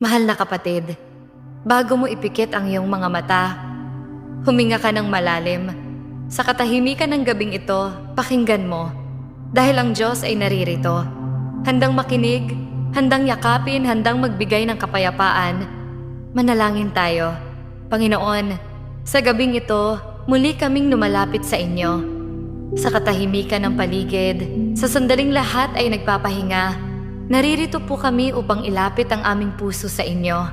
Mahal na kapatid, bago mo ipikit ang iyong mga mata, huminga ka ng malalim. Sa katahimikan ng gabing ito, pakinggan mo. Dahil ang Diyos ay naririto. Handang makinig, handang yakapin, handang magbigay ng kapayapaan. Manalangin tayo. Panginoon, sa gabing ito, muli kaming lumalapit sa inyo. Sa katahimikan ng paligid, sa sandaling lahat ay nagpapahinga, naririto po kami upang ilapit ang aming puso sa inyo.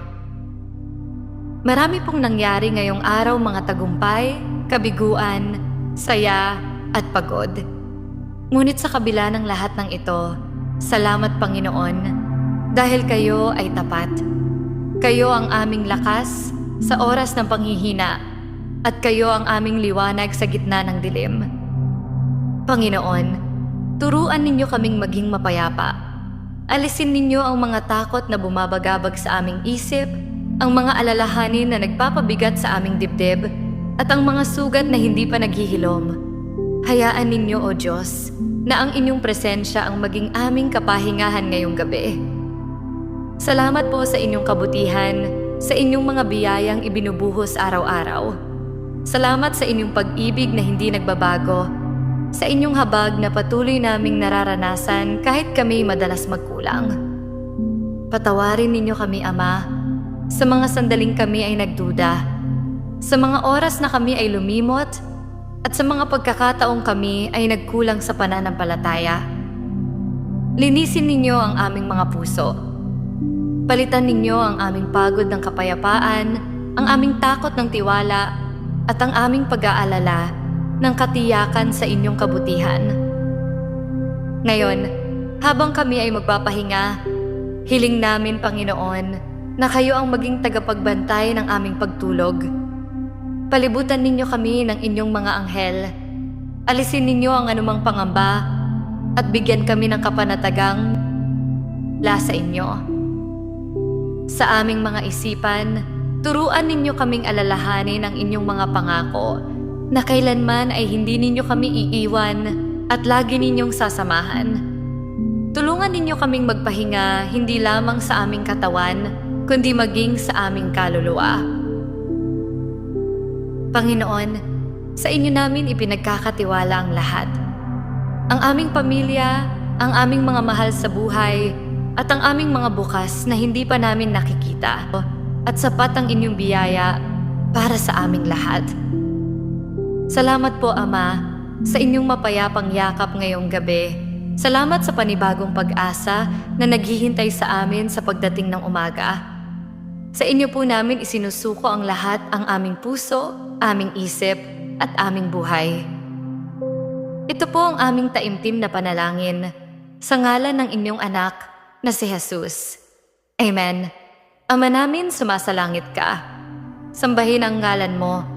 Marami pong nangyari ngayong araw mga tagumpay, kabiguan, saya, at pagod. Ngunit sa kabila ng lahat ng ito, salamat Panginoon, dahil kayo ay tapat. Kayo ang aming lakas sa oras ng panghihina, at kayo ang aming liwanag sa gitna ng dilim. Panginoon, turuan ninyo kaming maging mapayapa. Alisin ninyo ang mga takot na bumabagabag sa aming isip, ang mga alalahanin na nagpapabigat sa aming dibdib, at ang mga sugat na hindi pa naghihilom. Hayaan ninyo, O Diyos, na ang inyong presensya ang maging aming kapahingahan ngayong gabi. Salamat po sa inyong kabutihan, sa inyong mga biyayang ibinubuhos araw-araw. Salamat sa inyong pag-ibig na hindi nagbabago, sa inyong habag na patuloy naming nararanasan kahit kami madalas magkulang. Patawarin ninyo kami, Ama, sa mga sandaling kami ay nagduda, sa mga oras na kami ay lumimot, at sa mga pagkakataong kami ay nagkulang sa pananampalataya. Linisin ninyo ang aming mga puso. Palitan ninyo ang aming pagod ng kapayapaan, ang aming takot ng tiwala, at ang aming pag-aalala ng katiyakan sa inyong kabutihan. Ngayon, habang kami ay magpapahinga, hiling namin, Panginoon, na kayo ang maging tagapagbantay ng aming pagtulog. Palibutan ninyo kami ng inyong mga anghel. Alisin ninyo ang anumang pangamba at bigyan kami ng kapanatagang la sa inyo. Sa aming mga isipan, turuan ninyo kaming alalahanin ang inyong mga pangako na kailanman ay hindi ninyo kami iiwan at lagi ninyong sasamahan. Tulungan ninyo kaming magpahinga hindi lamang sa aming katawan, kundi maging sa aming kaluluwa. Panginoon, sa inyo namin ipinagkakatiwala ang lahat. Ang aming pamilya, ang aming mga mahal sa buhay, at ang aming mga bukas na hindi pa namin nakikita. At sapat ang inyong biyaya para sa aming lahat. Salamat po, Ama, sa inyong mapayapang yakap ngayong gabi. Salamat sa panibagong pag-asa na naghihintay sa amin sa pagdating ng umaga. Sa inyo po namin isinusuko ang lahat ang aming puso, aming isip, at aming buhay. Ito po ang aming taimtim na panalangin sa ngalan ng inyong anak na si Jesus. Amen. Ama namin, sumasalangit ka. Sambahin ang ngalan mo.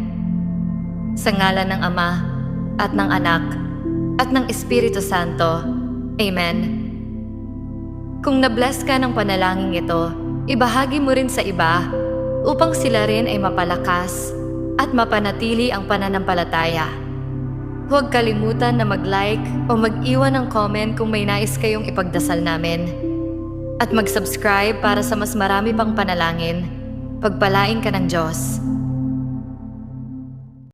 Sa ngalan ng Ama, at ng Anak, at ng Espiritu Santo. Amen. Kung nabless ka ng panalangin ito, ibahagi mo rin sa iba upang sila rin ay mapalakas at mapanatili ang pananampalataya. Huwag kalimutan na mag-like o mag-iwan ng comment kung may nais kayong ipagdasal namin. At mag-subscribe para sa mas marami pang panalangin. Pagpalain ka ng Diyos.